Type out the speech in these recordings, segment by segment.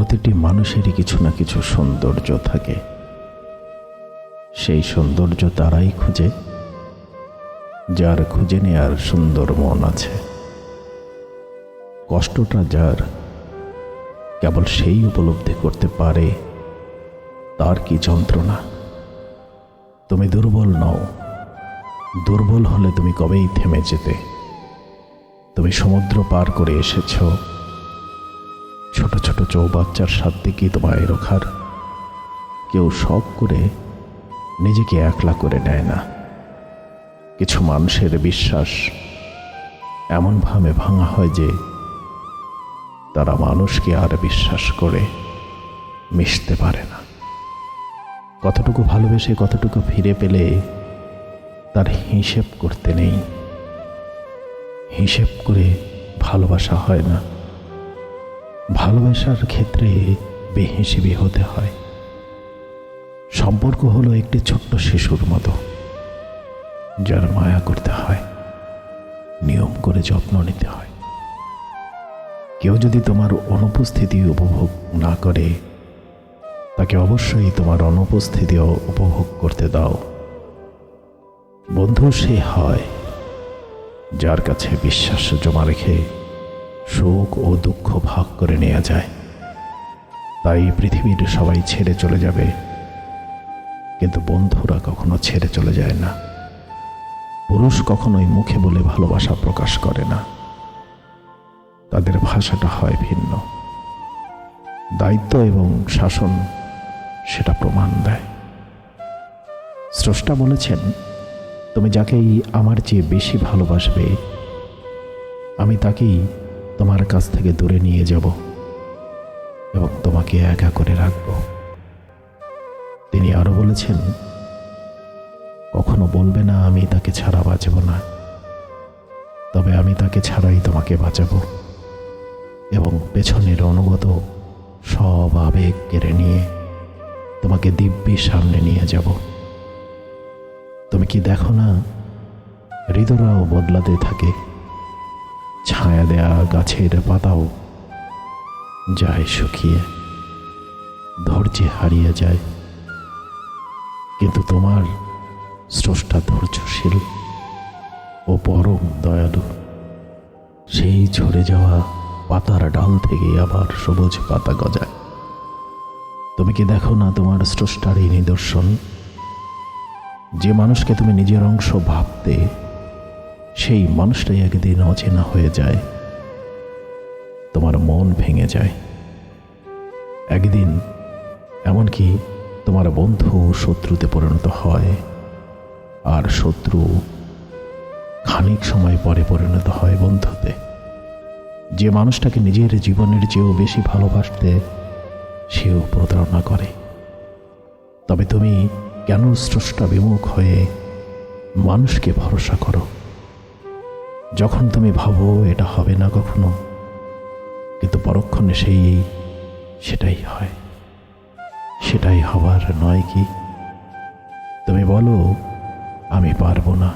প্রতিটি মানুষেরই কিছু না কিছু সৌন্দর্য থাকে। সেই সৌন্দর্য তারাই খুঁজে, যার খুঁজে নেয়ার সুন্দর মন আছে। কষ্টটা যার কেবল সেই উপলব্ধি করতে পারে, তার কি যন্ত্রণা? তুমি দুর্বল নও। দুর্বল হলে তুমি কবেই থেমে যেতে। তুমি সমুদ্র পার করে এসেছ। ছোট ছোট চৌবাচ্চার সাথে কি তোমায় রোখার? কেউ শখ করে নিজেকে একলা করে নেয় না। কিছু মানুষের বিশ্বাস এমনভাবে ভাঙা হয় যে তারা মানুষকে আর বিশ্বাস করে মিশতে পারে না। কতটুকু ভালোবেসে কতটুকু ফিরে পেলে তার হিসেব করতে নেই। হিসেব করে ভালোবাসা হয় না। ভালোবাসার ক্ষেত্রে বেহিসেবি হতে হয়। সম্পর্ক হলো একটি ছোট্ট শিশুর মতো, যার মায়া করতে হয়, নিয়ম করে যত্ন নিতে হয়। কেউ যদি তোমার অনুপস্থিতি উপভোগ না করে, তাকে অবশ্যই তোমার অনুপস্থিতিও উপভোগ করতে দাও। বন্ধু সে হয় যার কাছে বিশ্বাস জমা রেখে সুখ ও দুঃখ ভাগ করে নেওয়া যায়। তাই পৃথিবীর সবাই ছেড়ে চলে যাবে। কিন্তু বন্ধুরা কখনো ছেড়ে চলে যায় না। পুরুষ কখনোই মুখে বলে ভালোবাসা প্রকাশ করে না। তাদের ভাষাটা হয় ভিন্ন। দায়িত্ব এবং শাসন সেটা প্রমাণ দেয়। স্রষ্টা বলেছেন, তুমি যাকেই আমার চেয়ে বেশি ভালোবাসবে, আমি তাকেই তোমার কাছ থেকে দূরে নিয়ে যাব এবং তোমাকে একা করে রাখব। তিনি আরও বলেছেন, কখনো বলবে না আমি তাকে ছাড়া বাঁচব না। তবে আমি তাকে ছাড়াই তোমাকে বাঁচাবো এবং পেছনের অনুগত সব আবেগ কেড়ে নিয়ে তোমাকে দিব্যি সামনে নিয়ে যাব। তুমি কি দেখো না, হৃদয়রাও বদলাতে থাকে। ছায়া দেয়া গাছের পাতাও যায় শুকিয়ে, ধৈর্যে হারিয়ে যায়। কিন্তু তোমার স্রষ্টা ধৈর্যশীল ও পরম দয়ালু। সেই ঝরে যাওয়া পাতার ডাল থেকে আবার সবুজ পাতা গজায়। তুমি কি দেখো না তোমার স্রষ্টার এই নিদর্শন? যে মানুষকে তুমি নিজের অংশ ভাবতে সেই মানুষটাই একদিন অচেনা হয়ে যায়। তোমার মন ভেঙে যায়। একদিন এমনকি তোমার বন্ধু শত্রুতে পরিণত হয় আর শত্রু খানিক সময় পরে পরিণত হয় বন্ধুতে। যে মানুষটাকে নিজের জীবনের চেয়েও বেশি ভালোবাসতে সেও প্রতারণা করে। তবে তুমি কেন স্রষ্টা বিমুখ হয়ে মানুষকে ভরসা করো? যখন তুমি ভাবো এটা হবে না কখনো, কিন্তু পরক্ষণে সেই সেটাই হয়। সেটাই হবার নয় কি? তুমি বলো, আমি পারব না,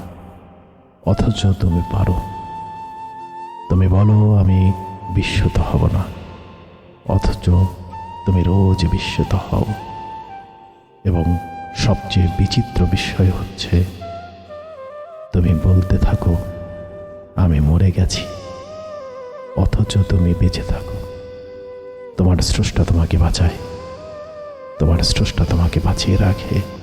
অথচ তুমি পারো। তুমি বলো, আমি বিস্মিত হব না, অথচ তুমি রোজ বিস্মিত হও। এবং সবচেয়ে বিচিত্র বিষয় হচ্ছে, তুমি বলতে থাকো আমি মরে গেছি। অথচ তুমি বেঁচে থাকো। তোমার স্রষ্টা তোমাকে বাঁচায়। তোমার স্রষ্টা তোমাকে বাঁচিয়ে রাখে।